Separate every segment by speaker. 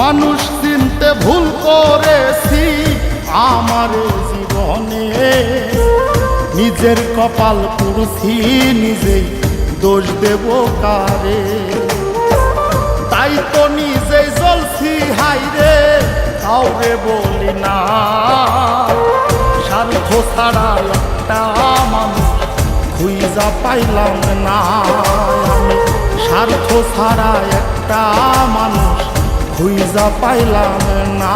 Speaker 1: মানুষ চিনতে ভুল করেছি, আমার জীবনে নিজের কপাল পুরুষি নিজেই দোষ দেব কারে? তাই তো নিজেই জ্বলছি হাইরে কাউরে বলি না। স্বার্থ ছাড়া লোকটা মানুষ খুঁজা পাইলাম না। স্বার্থ ছাড়া একটা মানুষ খুঁজা পাইলাম না।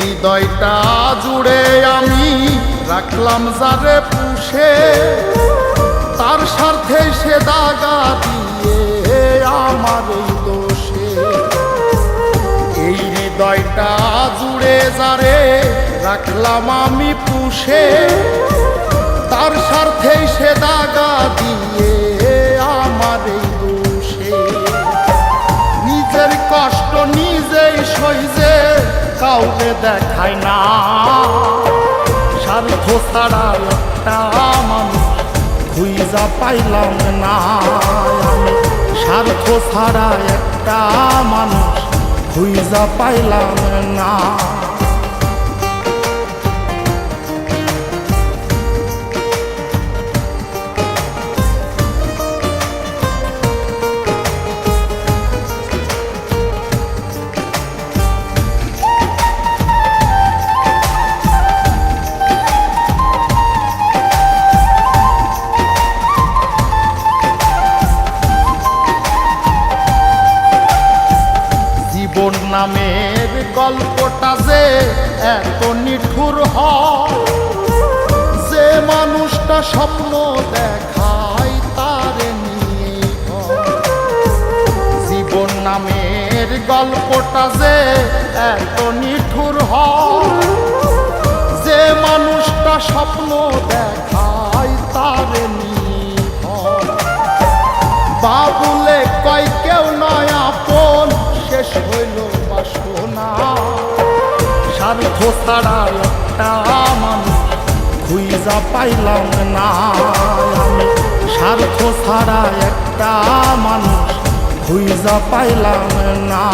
Speaker 1: হৃদয়টা জুড়ে আমি রাখলাম যারে পুষে। তার স্বার্থে সে দাগা দিয়ে আমার দোষে। এই হৃদয়টা জুড়ে যারে রাখলাম আমি পুষে। তার স্বার্থে সে দাগা দিয়ে কাউকে দেখায় না। স্বার্থ ছাড়া একটা মানুষ খুঁজা পাইলাম না। আমি স্বার্থ ছাড়া একটা মানুষ খুঁজা পাইলাম না। নামের গল্পটা যে এত নিঠুর হয়, যে মানুষটা স্বপ্ন দেখায় তার নিয়ে জীবন নামের গল্পটা যে এত নিঠুর হয়, যে মানুষটা স্বপ্ন দেখায় স্বার্থ ছাড়া একটা মানুষ খুঁজা পাইলাম না। স্বার্থ ছাড়া একটা মানুষ খুঁজা পাইলাম না।